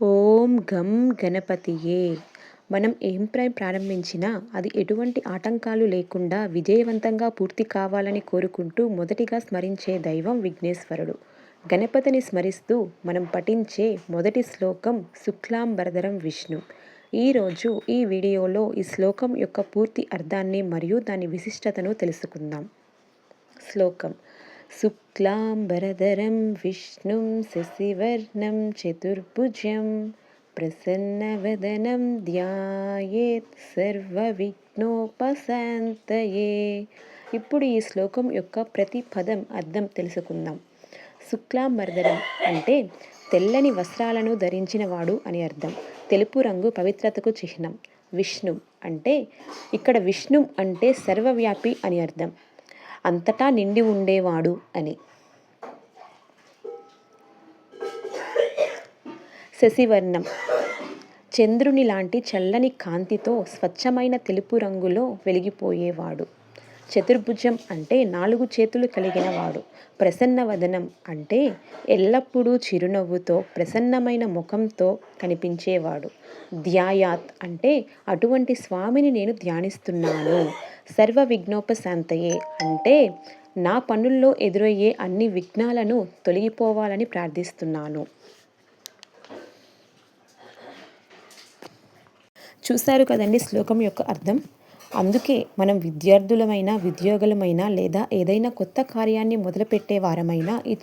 ఓం గం గణపతియే. మనం ఏం ప్రైమ్ ప్రారంభించినా అది ఎటువంటి ఆటంకాలు లేకుండా విజయవంతంగా పూర్తి కావాలని కోరుకుంటూ మొదటిగా స్మరించే దైవం విఘ్నేశ్వరుడు. గణపతిని స్మరిస్తూ మనం పఠించే మొదటి శ్లోకం శుక్లాంబరధరం విష్ణు. ఈరోజు ఈ వీడియోలో ఈ శ్లోకం యొక్క పూర్తి అర్థాన్ని మరియు దాని విశిష్టతను తెలుసుకుందాం. శ్లోకం శుక్లాంబరధరం విష్ణుం శశివర్ణం చతుర్భుజం ప్రసన్నవదనం ధ్యాయేత్ సర్వవిఘ్నోపశాంతయే. ఇప్పుడు ఈ శ్లోకం యొక్క ప్రతి పదం అర్థం తెలుసుకుందాం. శుక్లాంబరధరం అంటే తెల్లని వస్త్రాలను ధరించినవాడు అని అర్థం. తెలుపు రంగు పవిత్రతకు చిహ్నం. విష్ణు అంటే ఇక్కడ విష్ణు అంటే సర్వవ్యాపి అని అర్థం. అంతటా నిండి ఉండేవాడు అని. శశివర్ణం. చంద్రుని లాంటి చల్లని కాంతితో స్వచ్ఛమైన తెలుపు రంగులో వెలిగిపోయేవాడు. చతుర్భుజం అంటే నాలుగు చేతులు కలిగిన వాడు. ప్రసన్నవదనం అంటే ఎల్లప్పుడూ చిరునవ్వుతో ప్రసన్నమైన ముఖంతో కనిపించేవాడు. ధ్యాయాత్ అంటే అటువంటి స్వామిని నేను ధ్యానిస్తున్నాను. సర్వ విఘ్నోపశాంతయే అంటే నా పనుల్లో ఎదురయ్యే అన్ని విఘ్నాలను తొలగిపోవాలని ప్రార్థిస్తున్నాను. చూశారు కదండి శ్లోకం యొక్క అర్థం? అందుకే మనం విద్యార్థులమైనా ఉద్యోగులమైనా లేదా ఏదైనా కొత్త కార్యాన్ని మొదలుపెట్టే వారమైనా ఈ